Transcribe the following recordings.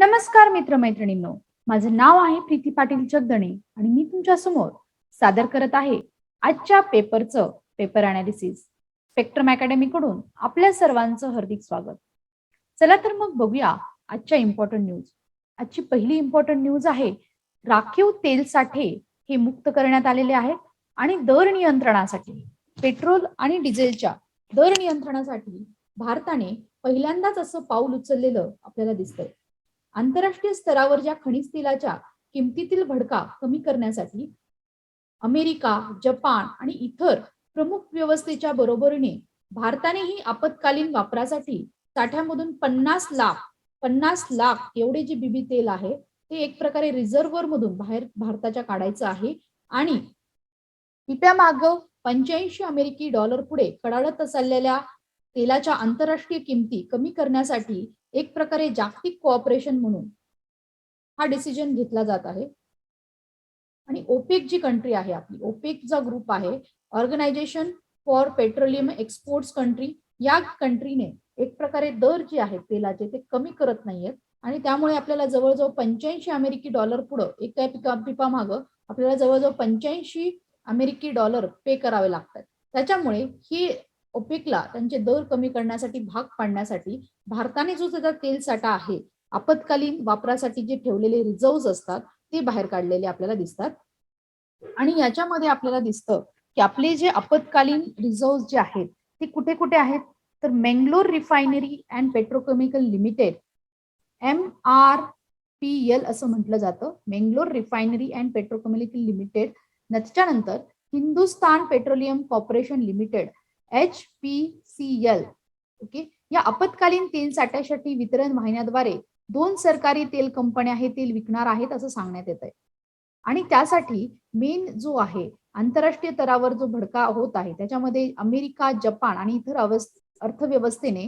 नमस्कार मित्रमैत्रिणींनो. माझं नाव आहे प्रीती पाटील जगदणे आणि मी तुमच्यासमोर सादर करत आहे आजच्या पेपरचं पेपर अनालिसिस स्पेक्ट्रम अकॅडमी कडून आपल्या सर्वांचं हार्दिक स्वागत. चला तर मग बघूया आजच्या इम्पॉर्टंट न्यूज आजची पहिली इम्पॉर्टंट न्यूज आहे राखीव तेल साठे हे मुक्त करण्यात आलेले आहेत आणि दर नियंत्रणासाठी पेट्रोल आणि डिझेलच्या दर नियंत्रणासाठी भारताने पहिल्यांदाच असं पाऊल उचललेलं आपल्याला दिसतंय. आंतरराष्ट्रीय स्तरावर ज्या खनिज तेलाच्या किमतीतील भडका कमी करण्यासाठी अमेरिका जपान आणि इतर प्रमुख व्यवस्थेच्या बरोबरीने भारतानेही आपत्कालीन वापरासाठी साठ्यामधून पन्नास लाख पन्नास लाख एवढे जे बीबी तेल आहे ते एक प्रकारे रिझर्व्हर मधून बाहेर भारताच्या काढायचं आहे आणि पिप्यामाग पंच्याऐंशी अमेरिकी डॉलर पुढे कडाडत चाललेल्या तेलाच्या आंतरराष्ट्रीय किमती कमी करण्यासाठी एक प्रकारे जागतिक कोऑपरेशन म्हणून हा डिसिजन घेतला जात आहे. आणि ओपेक जी कंट्री आहे आपली ओपेक ओपेकचा ग्रुप आहे organisation for petroleum exports country या कंट्रीने एक प्रकारे दर जे आहेत तेलाचे ते कमी करत नाहीयेत. आणि त्यामुळे आपल्याला जवळजवळ पंच्याऐंशी अमेरिकी डॉलर पुढं एका पिका पिपा मागं आपल्याला जवळजवळ पंच्याऐंशी अमेरिकी डॉलर पे करावे लागतात. त्याच्यामुळे ही ओपेकला त्यांचे दर कमी करण्यासाठी भाग पाडण्यासाठी भारताने जो त्याचा तेल साठा आहे आपत्कालीन वापरासाठी जे ठेवलेले रिझर्व्ह असतात ते बाहेर काढलेले आपल्याला दिसतात. आणि याच्यामध्ये आपल्याला दिसतं की आपले जे आपत्कालीन रिझर्व्ह जे आहेत ते कुठे कुठे आहेत? तर Mangalore refinery and petrochemical limited M R P L असं म्हटलं जातं. Mangalore refinery and petrochemical limited त्याच्यानंतर Hindustan petroleum corporation limited H P C L. Okay या आपत्कालीन तेल साठ्यासाठी वितरण वाहिन्याद्वारे दोन सरकारी तेल कंपन्या हे तेल विकणार आहेत असं सांगण्यात येत आहे आणि त्यासाठी मेन जो आहे आंतरराष्ट्रीय स्तरावर जो भडका होत आहे त्याच्यामध्ये अमेरिका जपान आणि इतर अर्थव्यवस्थेने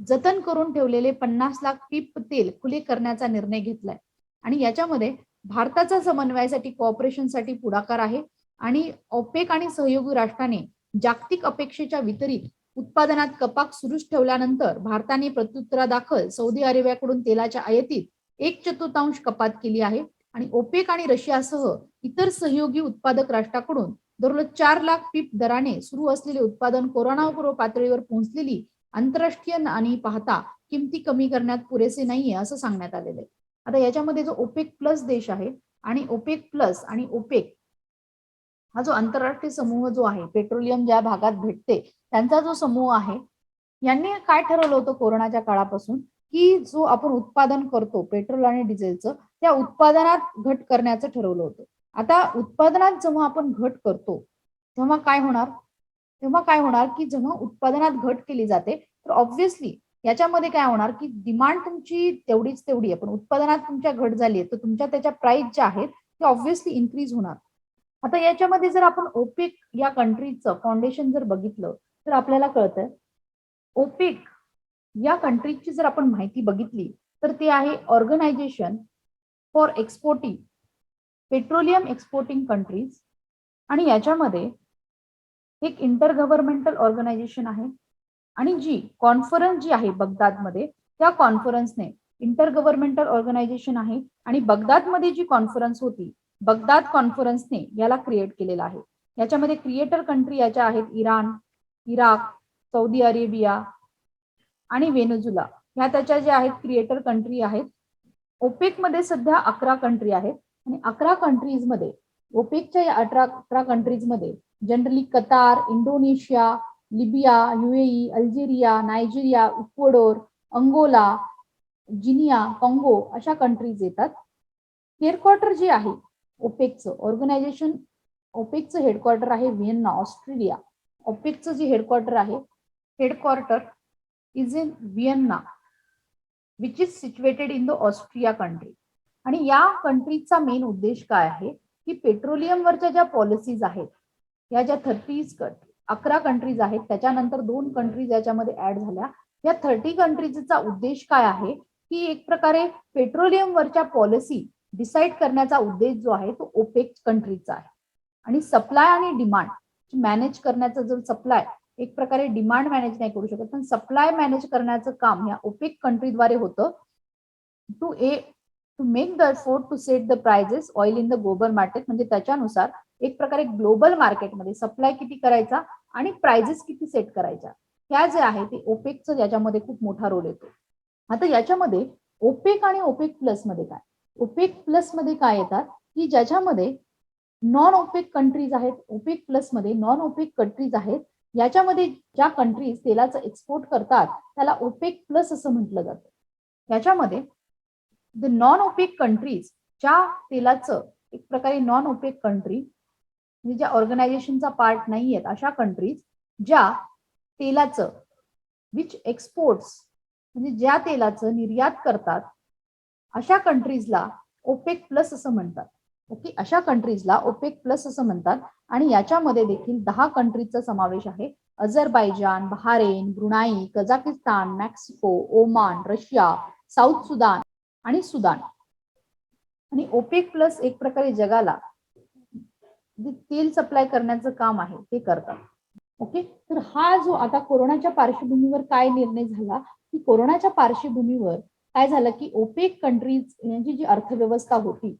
जतन करून ठेवलेले पन्नास लाख पीप तेल खुले करण्याचा निर्णय घेतलाय. आणि याच्यामध्ये भारताचा समन्वयासाठी कॉपरेशनसाठी पुढाकार आहे. आणि ओपेक आणि सहयोगी राष्ट्राने जागतिक अपेक्षेच्या वितरित उत्पादनात कपात सुरूच ठेवल्यानंतर भारताने प्रत्युत्तरादाखल सौदी अरेबियाकडून तेलाच्या आयातीत एक चतुर्थांश कपात केली आहे. आणि ओपेक आणि रशियासह इतर सहयोगी उत्पादक राष्ट्राकडून दररोज चार लाख पीप दराने सुरू असलेले उत्पादन कोरोनापूर्व पातळीवर पोहोचलेली आंतरराष्ट्रीय आणि पाहता किमती कमी करण्यात पुरेसे नाहीये असं सांगण्यात आलेलं आहे. आता याच्यामध्ये जो ओपेक प्लस देश आहे आणि ओपेक प्लस आणि ओपेक हा जो आंतरराष्ट्रीय समूह जो आहे पेट्रोलियम ज्या भागात भेटते त्यांचा जो समूह आहे यांनी काय ठरवलं होतं कोरोनाच्या काळापासून? की जो आपण उत्पादन करतो पेट्रोल आणि डिझेलचं त्या उत्पादनात घट करण्याचं ठरवलं होतं. आता उत्पादनात जेव्हा आपण घट करतो तेव्हा काय होणार? तेव्हा काय होणार की जेव्हा उत्पादनात घट केली जाते तर ऑब्व्हियसली याच्यामध्ये काय होणार की डिमांड तुमची तेवढीच तेवढी आहे. पण उत्पादनात तुमच्या घट झाली आहे तर तुमच्या त्याच्या प्राइस ज्या आहेत ते ऑब्व्हियसली इन्क्रीज होणार. आता याच्यामध्ये जर आपण ओपिक या कंट्रीचं फाउंडेशन जर बघितलं तर आपल्याला कळतंय ओपिक या कंट्रीची जर आपण माहिती बघितली तर ते आहे organisation for exporting petroleum exporting countries आणि याच्यामध्ये एक इंटर गव्हर्नमेंटल ऑर्गनायझेशन आहे. आणि जी कॉन्फरन्स जी आहे बगदादमध्ये त्या कॉन्फरन्सने इंटर गव्हर्नमेंटल ऑर्गनायझेशन आहे. आणि बगदादमध्ये जी कॉन्फरन्स होती बगदाद कॉन्फरन्सने याला क्रिएट केलेला आहे. याच्यामध्ये क्रिएटर कंट्री याच्या आहेत इराण इराक सौदी अरेबिया आणि वेनेझुला. ह्या त्याच्या ज्या आहेत क्रिएटर कंट्री आहेत. ओपेकमध्ये सध्या अकरा कंट्री आहेत. आणि अकरा कंट्रीजमध्ये ओपेकच्या या अठरा अकरा कंट्रीजमध्ये generally Qatar Indonesia Libya UAE Algeria Nigeria Ecuador Angola Guinea Congo अशा कंट्रीज येतात. हेडक्वार्टर जे आहे ओपेकचं. ऑर्गनायझेशन ओपेकचं हेडक्वार्टर आहे व्हिएन्ना ऑस्ट्रेलिया. ओपेकचं जे हेडक्वार्टर आहे headquarter is in Vienna which is situated in the Austria country आणि या कंट्रीचा मेन उद्देश काय आहे? की पेट्रोलियमवरच्या ज्या पॉलिसीज आहेत या ज्या थर्टीज अकरा कंट्रीज आहेत त्याच्यानंतर दोन कंट्रीज याच्यामध्ये ऍड झाल्या. या थर्टी कंट्रीजचा उद्देश काय आहे? की एक प्रकारे पेट्रोलियमवरच्या पॉलिसी डिसाईड करण्याचा उद्देश जो आहे तो ओपेक कंट्रीचा आहे. आणि सप्लाय आणि डिमांड मॅनेज करण्याचा जो सप्लाय एक प्रकारे डिमांड मॅनेज नाही करू शकत पण सप्लाय मॅनेज करण्याचं काम या ओपेक कंट्रीद्वारे होतं. To a to make the ford to set the prices oil in the global market म्हणजे त्याच्यानुसार एक प्रकारे ग्लोबल मार्केटमध्ये सप्लाय किती करायचा आणि प्राइजेस किती सेट करायच्या. ह्या जे आहे ते ओपेकचं याच्यामध्ये खूप मोठा रोल येतो. आता याच्यामध्ये ओपेक आणि ओपेक प्लसमध्ये काय? ओपेक प्लसमध्ये काय येतात? की ज्याच्यामध्ये नॉन ओपेक कंट्रीज आहेत ओपेक प्लसमध्ये नॉन ओपेक कंट्रीज आहेत याच्यामध्ये ज्या कंट्रीज तेलाचं एक्सपोर्ट करतात त्याला ओपेक प्लस असं म्हटलं जातं. याच्यामध्ये द नॉन ओपेक कंट्रीज ज्या तेलाचं एक प्रकारे नॉन ओपेक कंट्री म्हणजे ज्या ऑर्गनायझेशनचा पार्ट नाही आहेत अशा कंट्रीज ज्या तेलाचं विच एक्सपोर्ट्स म्हणजे ज्या तेलाचं निर्यात करतात अशा कंट्रीजला ओपेक प्लस असं म्हणतात. ओके अशा कंट्रीजला ओपेक प्लस असं म्हणतात. आणि याच्यामध्ये देखील दहा कंट्रीजचा समावेश आहे. Azerbaijan Bahrain Brunei Kazakhstan Mexico Oman Russia South Sudan आणि सुदान. आणि ओपेक प्लस एक प्रकारे जगाला तेल सप्लाय करण्याचं काम आहे ते करतात. ओके तर हा जो आता कोरोनाच्या पार्श्वभूमीवर काय निर्णय झाला? की कोरोनाच्या पार्श्वभूमीवर काय झालं की ओपेक कंट्रीज यांची जी अर्थव्यवस्था होती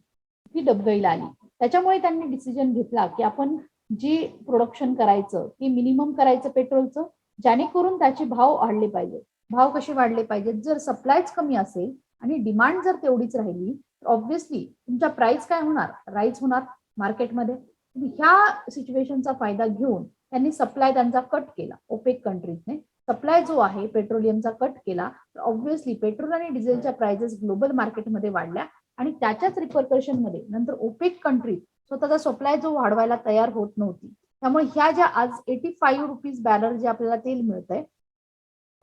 ती डबगईला आली. त्याच्यामुळे त्यांनी डिसिजन घेतला की आपण जे प्रोडक्शन करायचं ते मिनिमम करायचं पेट्रोलचं जेणेकरून त्याचे भाव वाढले पाहिजे भाव कसे वाढले पाहिजेत? जर सप्लायच कमी असेल आणि डिमांड जर तेवढीच राहिली तर ऑब्व्हियसली तुमच्या प्राइस काय होणार? राईज होणार मार्केटमध्ये ह्या सिच्युएशनचा फायदा घेऊन त्यांनी सप्लाय त्यांचा कट केला ओपेक कंट्रीजने सप्लाय जो आहे पेट्रोलियमचा कट केला तर ऑब्व्हियसली पेट्रोल आणि डिझेलच्या प्राइजेस ग्लोबल मार्केटमध्ये वाढल्या आणि त्याच्याच रिपर्कशनमध्ये नंतर ओपेक कंट्रीज स्वतःचा सप्लाय जो वाढवायला तयार होत नव्हती. त्यामुळे ह्या ज्या आज एटी फाईव्ह रुपीज बॅरल जे आपल्याला तेल मिळत आहे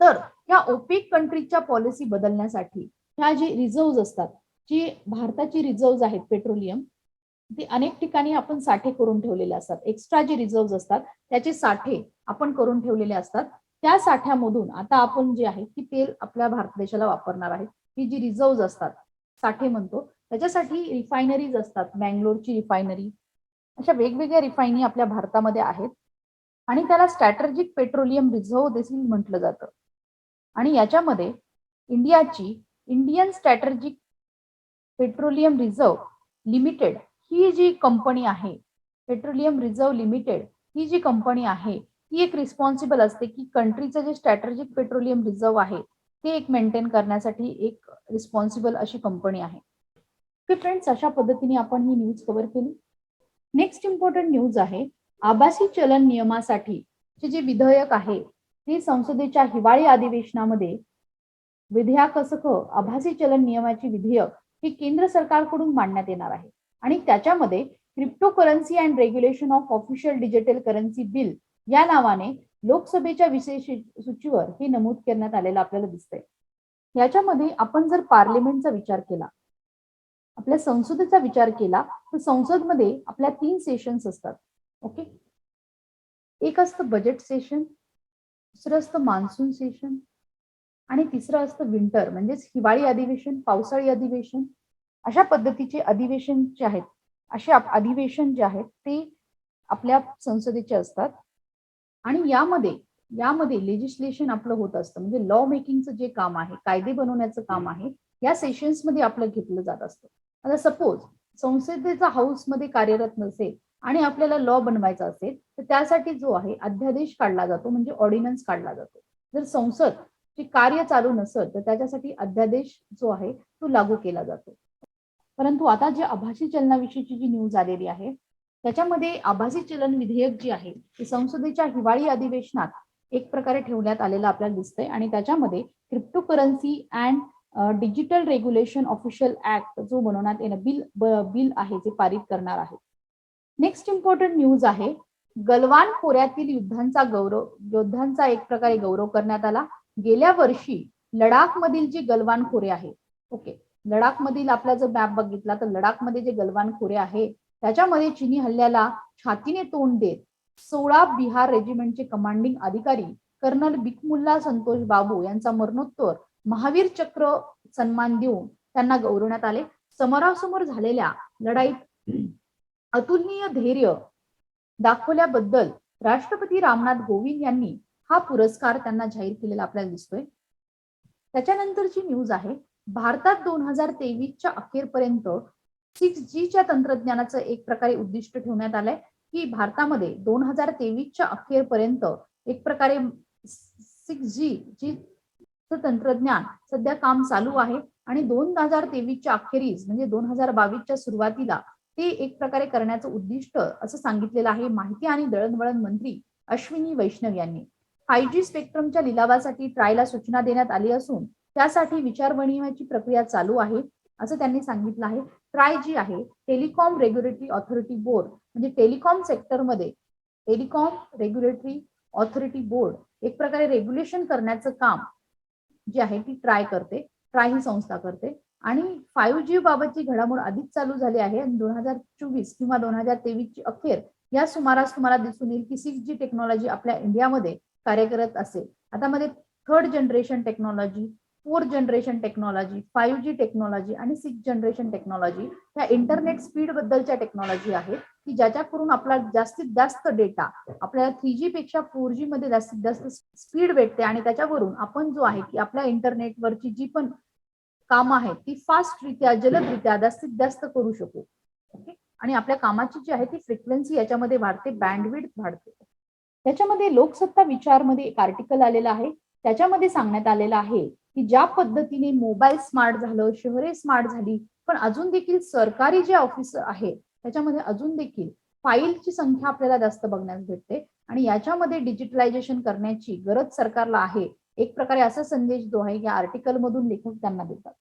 तर ह्या ओपेक कंट्रीजच्या पॉलिसी बदलण्यासाठी ह्या जे रिझर्व्ह असतात जी भारताची रिझर्व्ह आहेत पेट्रोलियम ती अनेक ठिकाणी आपण साठे करून ठेवलेले असतात. एक्स्ट्रा जे रिझर्व्ह असतात त्याचे साठे आपण करून ठेवलेले असतात. त्या साठ्यामधून आता आपण जे आहे की तेल आपल्या भारत देशाला वापरणार आहे. ही जी रिझर्व्ह असतात साठे म्हणतो त्याच्यासाठी रिफायनरीज असतात मँगलोरची रिफायनरी अशा वेगवेगळ्या रिफायनी आपल्या भारतामध्ये आहेत. आणि त्याला स्ट्रॅटर्जिक पेट्रोलियम रिझर्व्ह देखील म्हटलं जातं. आणि याच्यामध्ये इंडियाची Indian strategic petroleum reserve limited ही जी कंपनी आहे पेट्रोलियम रिझर्व्ह लिमिटेड ही जी कंपनी आहे ती एक रिस्पॉन्सिबल असते की कंट्रीचं जे स्ट्रॅटेजिक पेट्रोलियम रिझर्व्ह आहे ते एक मेंटेन करण्यासाठी एक रिस्पॉन्सिबल अशी कंपनी आहे. फ्रेंड्स अशा पद्धतीने आपण ही न्यूज कव्हर केली. नेक्स्ट इम्पॉर्टंट न्यूज आहे आभासी चलन नियमासाठी जे विधेयक आहे ते संसदेच्या हिवाळी अधिवेशनामध्ये विधेयकासह आभासी चलन नियमाची विधेयक हे केंद्र सरकारकडून मांडण्यात येणार आहे. आणि त्याच्यामध्ये crypto currency and regulation of official digital currency bill या नावाने लोकसभेच्या विशेष सूचीवर हे नमूद करण्यात आलेलं आपल्याला दिसतंय. याच्यामध्ये आपण जर पार्लिमेंटचा विचार केला आपल्या संसदेचा विचार केला तर संसदमध्ये आपल्या तीन सेशन्स असतात. ओके? एक असतं बजेट सेशन दुसरं असतं मान्सून सेशन आणि तिसरं असतं विंटर म्हणजेच हिवाळी अधिवेशन पावसाळी अधिवेशन. अशा पद्धतीचे अधिवेशन जे आहेत असे अधिवेशन जे आहेत ते आपल्या संसदेचे असतात. आणि यामध्ये यामध्ये लेजिस्लेशन आपलं होत असतं. म्हणजे लॉ मेकिंगचं जे काम आहे कायदे बनवण्याचं काम आहे या सेशन्समध्ये आपलं घेतलं जात असतं. आता सपोज संसदेचा हाऊसमध्ये कार्यरत नसेल आणि आपल्याला लॉ बनवायचा असेल तर त्यासाठी जो आहे अध्यादेश काढला जातो म्हणजे ऑर्डिनन्स काढला जातो. जर संसद चे कार्य चालू नसत तर त्याच्यासाठी अध्यादेश जो आहे तो लागू केला जातो. परंतु आता जे आभासी चलनाविषयीची जी न्यूज आलेली आहे त्याच्यामध्ये आभासी चलन विधेयक जे आहे ते संसदेच्या हिवाळी अधिवेशनात एक प्रकारे ठेवण्यात आलेलं आपल्याला दिसतंय. आणि त्याच्यामध्ये crypto currency and digital regulation official act जो बनवण्यात येणं बिल बिल आहे जे पारित करणार आहे. नेक्स्ट इम्पॉर्टंट न्यूज आहे गलवान खोऱ्यातील युद्धांचा गौरव योद्धांचा एक प्रकारे गौरव करण्यात आला. गेल्या वर्षी लडाख मधील जे गलवान खोरे आहे ओके लडाख मधील आपला जर मॅप बघितला तर लडाखमध्ये जे गलवान खोरे आहे त्याच्यामध्ये चिनी हल्ल्याला छातीने तोंड देत सोळा बिहार रेजिमेंटचे कमांडिंग अधिकारी कर्नल बिकमुल्ला संतोष बाबू यांचा मरणोत्तर महावीर चक्र सन्मान देऊन त्यांना गौरवण्यात आले. समोरासमोर झालेल्या लढाईत अतुलनीय धैर्य दाखवल्याबद्दल राष्ट्रपती रामनाथ कोविंद यांनी हा पुरस्कार त्यांना जाहीर केलेला आपल्याला दिसतोय. त्याच्यानंतरची न्यूज आहे. भारतात दोन हजार तेवीसच्या अखेरपर्यंत सिक्स जीच्या तंत्रज्ञानाचं एक प्रकारे उद्दिष्ट ठेवण्यात आलंय की भारतामध्ये दोन हजार तेवीसच्या अखेरपर्यंत एक प्रकारे सिक्स जी जी तंत्रज्ञान सध्या काम चालू आहे. आणि दोन हजार तेवीसच्या अखेरीस म्हणजे दोन हजार बावीसच्या सुरुवातीला ते एक प्रकारे करण्याचं उद्दिष्ट असं सांगितलेलं आहे माहिती आणि दळणवळण मंत्री अश्विनी वैष्णव यांनी. फाय जी स्पेक्ट्रमच्या लिलावासाठी ट्रायला सूचना देण्यात आली असून त्यासाठी विचारविनिमयाची प्रक्रिया चालू आहे असं त्यांनी सांगितलं आहे. ट्राय जी आहे टेलिकॉम रेग्युलेटरी ऑथॉरिटी बोर्ड म्हणजे टेलिकॉम सेक्टरमध्ये टेलिकॉम रेग्युलेटरी ऑथॉरिटी बोर्ड एक प्रकारे रेग्युलेशन करण्याचं काम जे आहे ती ट्राय करते ट्राय ही संस्था करते. आणि फाईव्ह जी बाबतची घडामोड आधीच चालू झाली आहे. आणि दोन हजार चोवीस किंवा दोन हजार तेवीस ची अखेर या सुमारास तुम्हाला दिसून येईल की सिक्स जी टेक्नॉलॉजी आपल्या इंडियामध्ये कार्य करत असेल. आता मध्ये third generation technology four generation technology five G technology आणि सिक्स जनरेशन टेक्नॉलॉजी ह्या इंटरनेट स्पीड बद्दलच्या टेक्नॉलॉजी आहेत की ज्याच्याकरून आपला जास्तीत जास्त डेटा आपल्याला थ्री जी पेक्षा फोर जी मध्ये जास्तीत जास्त स्पीड भेटते आणि त्याच्यावरून आपण जो आहे की आपल्या इंटरनेटवरची जी पण काम आहेत ती फास्टरित्या जलदरित्या जास्तीत जास्त करू शकू. ओके? आणि आपल्या कामाची जी आहे ती फ्रिक्वेन्सी याच्यामध्ये वाढते बँडविड वाढते. त्याच्यामध्ये लोकसत्ता विचारमध्ये एक आर्टिकल आलेलं आहे. त्याच्यामध्ये सांगण्यात आलेलं आहे की ज्या पद्धतीने मोबाईल स्मार्ट झालं शहरे स्मार्ट झाली पण अजून देखील सरकारी जे ऑफिस आहे त्याच्यामध्ये अजून देखील फाईलची संख्या आपल्याला जास्त बघण्यास भेटते. आणि याच्यामध्ये डिजिटलायझेशन करण्याची गरज सरकारला आहे. एक प्रकारे असा संदेश जो आहे या आर्टिकल मधून लेखक त्यांना देतात.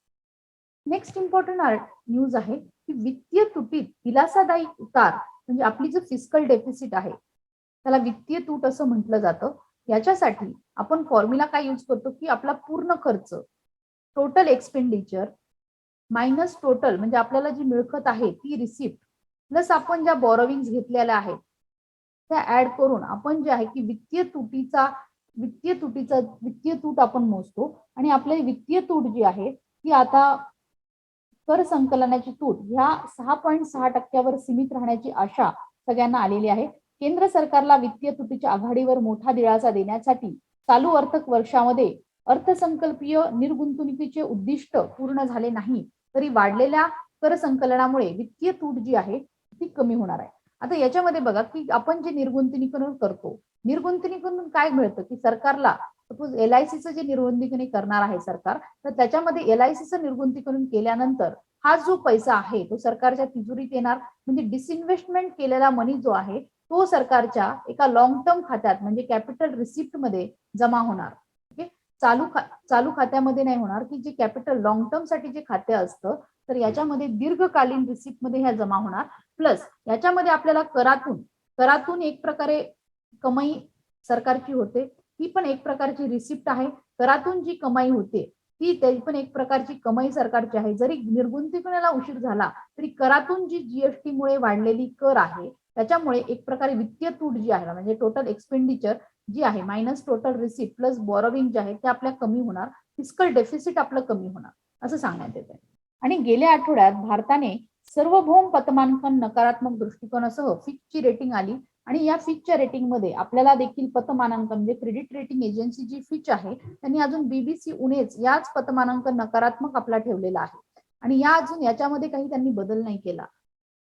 नेक्स्ट इम्पॉर्टंट न्यूज आहे की वित्तीय तुटीत दिलासादायी उतार म्हणजे आपली जो फिजिकल डेफिसिट आहे त्याला वित्तीय तूट असं म्हटलं जातं. याच्यासाठी आपण फॉर्म्युला काय यूज करतो की आपला पूर्ण खर्च टोटल एक्सपेंडिचर मायनस टोटल म्हणजे आपल्याला जी मिळकत आहे ती रिसिप्ट प्लस आपण ज्या बॉरोविंग घेतलेल्या आहेत त्या ऍड करून आपण जे आहे की वित्तीय तुटीचा वित्तीय तुटीचा वित्तीय तूट आपण मोजतो आणि आपली वित्तीय तूट जी आहे ती आता कर संकलनाची तूट ह्या सहा पॉईंट सहा टक्क्यावर सीमित राहण्याची आशा सगळ्यांना आलेली आहे. केंद्र सरकारला वित्तीय तुटीच्या आघाडीवर मोठा दिलासा देण्यासाठी चालू अर्थक वर्षामध्ये अर्थसंकल्पीय निर्गुंतवणुकीचे उद्दिष्ट पूर्ण झाले नाही तरी वाढलेल्या कर संकलनामुळे वित्तीय तूट जी आहे ती कमी होणार आहे. आता याच्यामध्ये बघा की आपण जे निर्गुंतवणुकीकरण करतो निर्गुंतवणुकीकडून काय मिळतं की सरकारला सपोज एल आय सीचं जे निर्गुंतवणुकी करणार आहे सरकार तर त्याच्यामध्ये एल आय सीचं निर्गुंतवणुकीकरण केल्यानंतर हा जो पैसा आहे तो सरकारच्या तिजोरीत येणार म्हणजे डिसइन्व्हेस्टमेंट केलेला मनी जो आहे तो सरकारच्या एका लॉंग टर्म खात्यात म्हणजे कॅपिटल रिसिप्टमध्ये जमा होणार. ओके चालू खा चालू खात्यामध्ये नाही होणार की जे कॅपिटल लॉंग टर्मसाठी जे खाते असतं तर याच्यामध्ये दीर्घकालीन रिसिप्टमध्ये ह्या जमा होणार. प्लस याच्यामध्ये आपल्याला करातून करातून एक प्रकारे कमाई सरकारची होते ती पण एक प्रकारची रिसिप्ट आहे. करातून जी कमाई होते ती पण एक प्रकारची कमाई सरकारची आहे. जरी निर्गुंतवणुकीला उशीर झाला तरी करातून जी जीएसटी मुळे वाढलेली कर आहे त्याच्यामुळे एक प्रकारे वित्तीय तूट जी आहे म्हणजे टोटल एक्सपेंडिचर जी आहे minus total receipt plus borrowing जे आहे ते आपल्या कमी होणार. फिस्कल डेफिसिट आपलं कमी होणार असं सांगण्यात येत आहे आणि गेल्या आठवड्यात भारताने सार्वभौम पतमानांकन नकारात्मक दृष्टिकोनासह फिचची रेटिंग आली. आणि या फिचच्या रेटिंगमध्ये आपल्याला देखील पतमानांकन म्हणजे क्रेडिट रेटिंग एजन्सी जी फिच आहे त्यांनी अजून बीबीसी उणेच याच पतमानांकन नकारात्मक आपला ठेवलेला आहे. आणि या अजून याच्यामध्ये काही त्यांनी बदल नाही केला.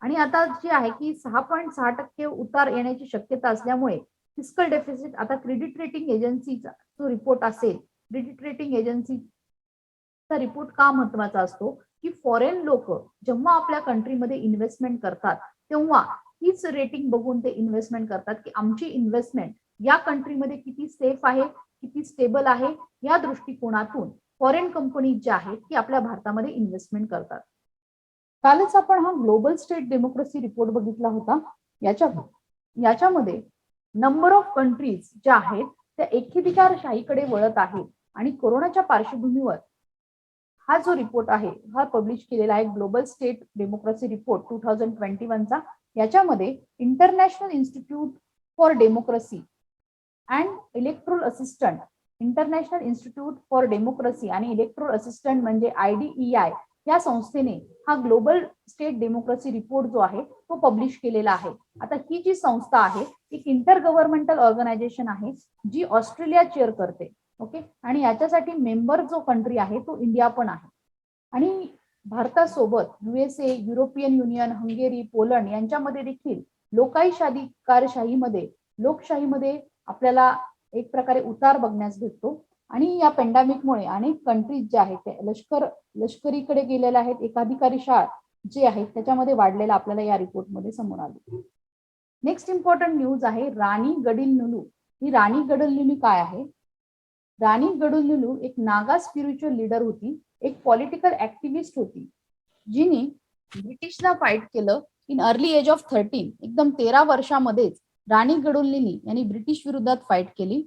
आणि आता जे आहे की सहा पॉईंट सहा टक्के उतार येण्याची शक्यता असल्यामुळे फिस्कल डेफिसिट आता क्रेडिट रेटिंग एजन्सीचा जो रिपोर्ट असेल क्रेडिट रेटिंग एजन्सीचा रिपोर्ट का महत्त्वाचा असतो? की फॉरेन लोक जेव्हा आपल्या कंट्रीमध्ये इन्व्हेस्टमेंट करतात तेव्हा हीच रेटिंग बघून ते इन्व्हेस्टमेंट करतात की आमची इन्व्हेस्टमेंट या कंट्रीमध्ये किती सेफ आहे किती स्टेबल आहे? या दृष्टिकोनातून फॉरेन कंपनी ज्या आहेत की आपल्या भारतामध्ये इन्व्हेस्टमेंट करतात. कालच आपण हा ग्लोबल स्टेट डेमोक्रेसी रिपोर्ट बघितला होता. याच्या याच्यामध्ये नंबर ऑफ कंट्रीज ज्या आहेत त्या एकेधिकारशाहीकडे वळत आहेत. आणि कोरोनाच्या पार्श्वभूमीवर हा जो रिपोर्ट आहे हा पब्लिश केलेला आहे global state democracy report two thousand twenty वनचा याच्यामध्ये international institute for democracy and electoral assistant international institute for democracy आणि इलेक्ट्रोल असिस्टंट म्हणजे आयडीईआय या संस्थेने हा ग्लोबल स्टेट डेमोक्रेसी रिपोर्ट जो आहे तो पब्लिश केलेला आहे. आता ही जी संस्था आहे एक इंटर गव्हर्नमेंटल ऑर्गनायझेशन आहे जी ऑस्ट्रेलिया चेअर करते. ओके? आणि याच्यासाठी मेंबर जो कंट्री आहे तो इंडिया पण आहे. आणि भारतासोबत USA European Union Hungary Poland यांच्यामध्ये देखील लोकाईशाधिकारशाहीमध्ये लोकशाहीमध्ये आपल्याला एक प्रकारे उतार बघण्यास भेटतो. आणि या पेंडामिकमुळे अनेक कंट्रीज जे आहेत ते लष्कर लष्करीकडे गेलेल्या आहेत एकाधिकारी शाळा जे आहेत त्याच्यामध्ये वाढलेला आपल्याला या रिपोर्टमध्ये समोर आले. नेक्स्ट इम्पॉर्टंट न्यूज आहे राणी गडिल नुलू ही राणी गडल नुलू काय आहे? राणी गडुल नुलू एक नागा स्पिरिच्युअल लीडर होती एक पॉलिटिकल ऍक्टिव्हिस्ट होती जिने ब्रिटिशला फाईट केलं in early age of thirteen एकदम तेरा वर्षामध्येच राणी गडुल्लीनी यांनी ब्रिटिश विरोधात फाईट केली.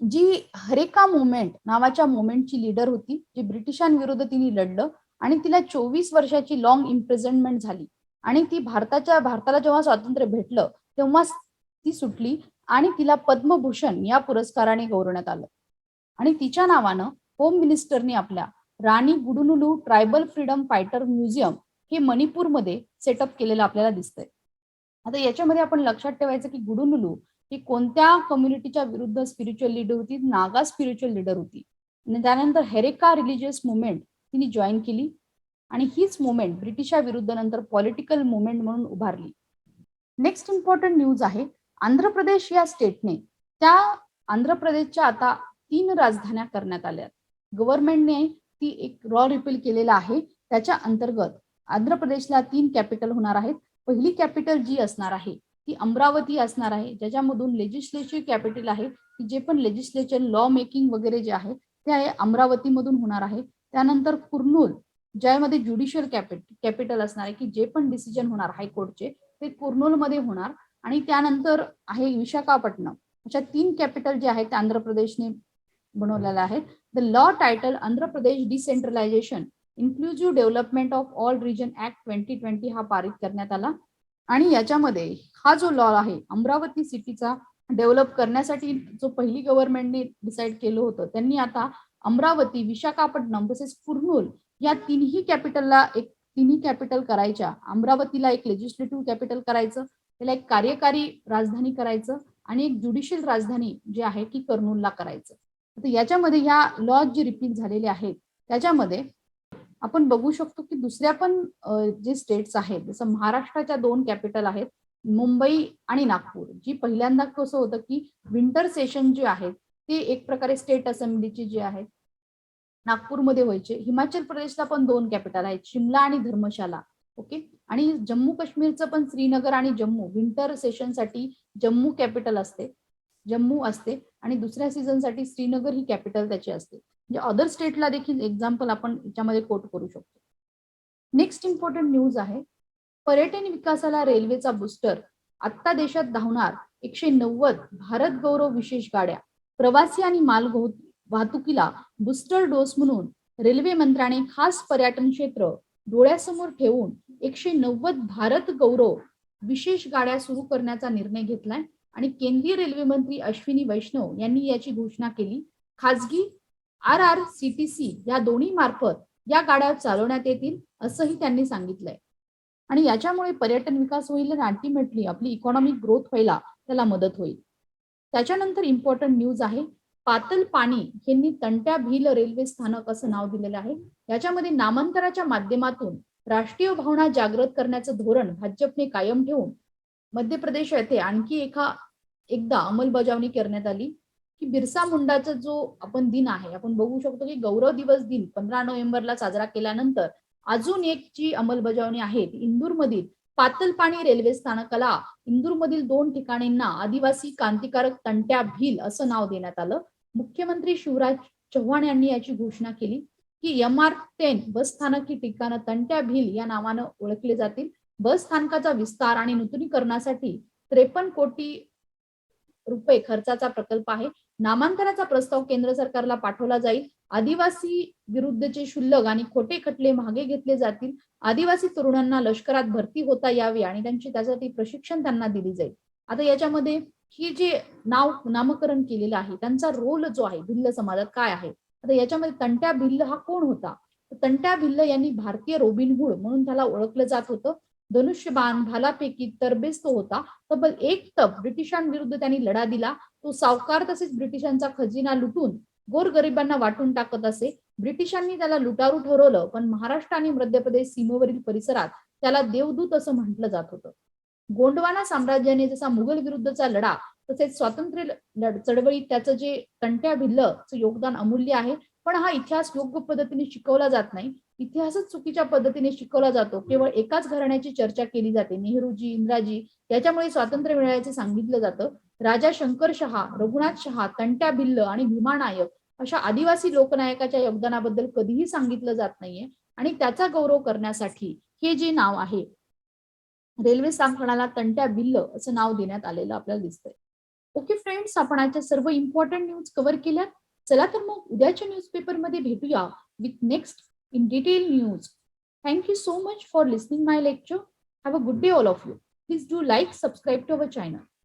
जी हरेका मुवमेंट नावाच्या मुवमेंटची लीडर होती जी ब्रिटिशांविरुद्ध तिने लढलं आणि तिला चोवीस वर्षाची लॉंग इम्प्रिझनमेंट झाली. आणि ती भारताच्या भारताला जेव्हा स्वातंत्र्य भेटलं तेव्हा ती सुटली आणि तिला पद्मभूषण या पुरस्काराने गौरवण्यात आलं. आणि तिच्या नावानं होम मिनिस्टरने आपल्या Rani Gaidinliu tribal freedom fighter museum हे मणिपूरमध्ये सेटअप केलेलं आपल्याला दिसतंय. आता याच्यामध्ये आपण लक्षात ठेवायचं की गुडुनुलू ही कोणत्या कम्युनिटीच्या विरुद्ध स्पिरिच्युअल लीडर होती? नागा स्पिरिच्युअल लीडर होती. आणि त्यानंतर हेरेका रिलिजियस मुवमेंट तिने जॉईन केली. आणि हीच मुवमेंट ब्रिटिशा विरुद्ध नंतर पॉलिटिकल मुवमेंट म्हणून उभारली. नेक्स्ट इम्पॉर्टंट न्यूज आहे आंध्र प्रदेश या स्टेटने त्या आंध्र प्रदेशच्या आता तीन राजधान्या करण्यात आल्या गव्हर्नमेंटने ती एक रॉ रिपील केलेला आहे. त्याच्या अंतर्गत आंध्र प्रदेशला तीन कॅपिटल होणार आहेत. पहिली कॅपिटल जी असणार आहे ती अमरावती असणार आहे ज्याच्यामधून लेजिस्लेटिव्ह कॅपिटल आहे की जे पण लेजिस्लेचर लॉ मेकिंग वगैरे जे आहे ते आहे अमरावतीमधून होणार आहे. त्यानंतर कुर्नूल ज्यामध्ये ज्युडिशियल कॅपिट कॅपिटल असणार आहे की जे पण डिसिजन होणार हायकोर्टचे ते कुर्नूलमध्ये होणार. आणि त्यानंतर आहे विशाखापट्टणम. अशा तीन कॅपिटल जे आहेत ते आंध्र प्रदेशने बनवलेलं आहे the law title Andhra Pradesh decentralisation inclusive development of all region act twenty twenty हा पारित करण्यात आला. आणि याच्यामध्ये हा जो लॉ आहे अमरावती सिटीचा डेव्हलप करण्यासाठी जो पहिली गव्हर्नमेंटने डिसाईड केलं होतं त्यांनी आता अमरावती विशाखापट्टणम तसेच कुर्नूल या तिन्ही कॅपिटलला एक तिन्ही कॅपिटल करायच्या. अमरावतीला एक लेजिस्लेटिव्ह कॅपिटल करायचं त्याला एक कार्यकारी राजधानी करायचं आणि एक ज्युडिशियल राजधानी जी आहे ती कर्नूलला करायचं. तर याच्यामध्ये ह्या लॉ जे रिपीट झालेले आहेत त्याच्यामध्ये आपण बघू शकतो की दुसऱ्या पण जे स्टेट्स आहेत जसं महाराष्ट्राच्या दोन कॅपिटल आहेत मुंबई आणि नागपूर जी पहिल्यांदा कसं होतं की विंटर सेशन जे आहे ते एक प्रकारे स्टेट असेंब्लीची जे आहे नागपूरमध्ये व्हायचे. हिमाचल प्रदेशला पण दोन कॅपिटल आहेत शिमला आणि धर्मशाला ओके? आणि जम्मू काश्मीरचं पण श्रीनगर आणि जम्मू विंटर सेशनसाठी जम्मू कॅपिटल असते जम्मू असते आणि दुसऱ्या सीझनसाठी श्रीनगर ही कॅपिटल त्याची असते. म्हणजे अदर स्टेटला देखील एक्झाम्पल आपण याच्यामध्ये कोट करू शकतो. नेक्स्ट इम्पॉर्टंट न्यूज आहे पर्यटन विकासाला रेल्वेचा बुस्टर आत्ता देशात धावणार एकशे नव्वद भारत गौरव विशेष गाड्या. प्रवासी आणि माल वाहतुकीला बुस्टर डोस म्हणून रेल्वे मंत्र्याने खास पर्यटन क्षेत्र डोळ्यासमोर ठेवून एकशे नव्वद भारत गौरव विशेष गाड्या सुरू करण्याचा निर्णय घेतलाय. आणि केंद्रीय रेल्वे मंत्री अश्विनी वैष्णव यांनी याची घोषणा केली. खासगी R R C T C या दोन्ही मार्फत या गाड्या चालवण्यात येतील असंही त्यांनी सांगितलंय. आणि याच्यामुळे पर्यटन विकास होईल आणि अल्टिमेटली आपली इकॉनॉमिक ग्रोथ व्हायला त्याला मदत होईल. त्याच्यानंतर इम्पॉर्टंट न्यूज आहे पातल पाणी यांनी तंट्या भील रेल्वे स्थानक असं नाव दिलेलं आहे. याच्यामध्ये नामांतराच्या माध्यमातून राष्ट्रीय भावना जागृत करण्याचं धोरण भाजपने कायम ठेवून मध्य प्रदेश येथे आणखी एका एकदा अंमलबजावणी करण्यात आली. की बिरसा मुंडाचा जो आपण दिन आहे आपण बघू शकतो की गौरव दिवस दिन पंधरा नोव्हेंबरला साजरा केल्यानंतर अजून एक जी अंमलबजावणी आहे ती इंदूरमधील पातलपाणी रेल्वे स्थानकाला इंदूरमधील दोन ठिकाणींना आदिवासी क्रांतिकारक तंट्या भील असं नाव देण्यात आलं. मुख्यमंत्री शिवराज चव्हाण यांनी याची घोषणा केली की एम आर टेन बस स्थानक ही ठिकाणं तंट्या भील या नावानं ओळखले जातील. बस स्थानकाचा विस्तार आणि नूतनीकरणासाठी त्रेपन्न कोटी रुपये खर्चाचा प्रकल्प आहे. नामांकनाचा प्रस्ताव केंद्र सरकारला पाठवला जाईल. आदिवासी विरुद्धचे शुल्लक आणि खोटे खटले मागे घेतले जातील. आदिवासी तरुणांना लष्करात भरती होता यावी आणि त्यांची त्यासाठी प्रशिक्षण त्यांना दिली जाईल. आता याच्यामध्ये ही जे नाव नामकरण केलेलं आहे त्यांचा रोल जो आहे भिल्ल समाजात काय आहे? आता याच्यामध्ये तंट्या भिल्ल हा कोण होता? तंट्या भिल्ल यांनी भारतीय रोबिनहुड म्हणून त्याला ओळखलं जात होतं. धनुष्यबाण भालापैकी तरबेज तो होता. तब्बल एक तप ब्रिटिशांविरुद्ध त्यांनी लढा दिला. तो सावकार तसेच ब्रिटिशांचा खजिना लुटून गोरगरिबांना वाटून टाकत असे. ब्रिटिशांनी त्याला लुटारू ठरवलं पण महाराष्ट्र आणि मध्य प्रदेश सीमेवरील परिसरात त्याला देवदूत असं म्हटलं जात होतं. गोंडवाना साम्राज्याने जसा मुघल विरुद्धचा लढा तसेच स्वातंत्र्य चळवळीत त्याचं जे तंट्या भिल्लचं योगदान अमूल्य आहे. पण हा इतिहास योग्य पद्धतीने शिकवला जात नाही. इतिहासच चुकीच्या पद्धतीने शिकवला जातो. केवळ एकाच घराण्याची चर्चा केली जाते. नेहरूजी इंदिराजी याच्यामुळे स्वातंत्र्य मिळाल्याचे सांगितलं जातं. राजा शंकर शहा रघुनाथ शहा तंट्या भिल्ल आणि भीमा नायक अशा आदिवासी लोकनायकाच्या योगदानाबद्दल कधीही सांगितलं जात नाहीये. आणि त्याचा गौरव करण्यासाठी हे जे नाव आहे रेल्वे स्थानकाला तंट्या बिल्ल असं नाव देण्यात आलेलं आपल्याला दिसतंय. ओके फ्रेंड्स आपण आजच्या सर्व इम्पॉर्टंट न्यूज कव्हर केल्यात. चला तर मग उद्याच्या न्यूजपेपरमध्ये भेटूया with next in detail news thank you so much for listening my lecture have a good day all of you please do like subscribe to our channel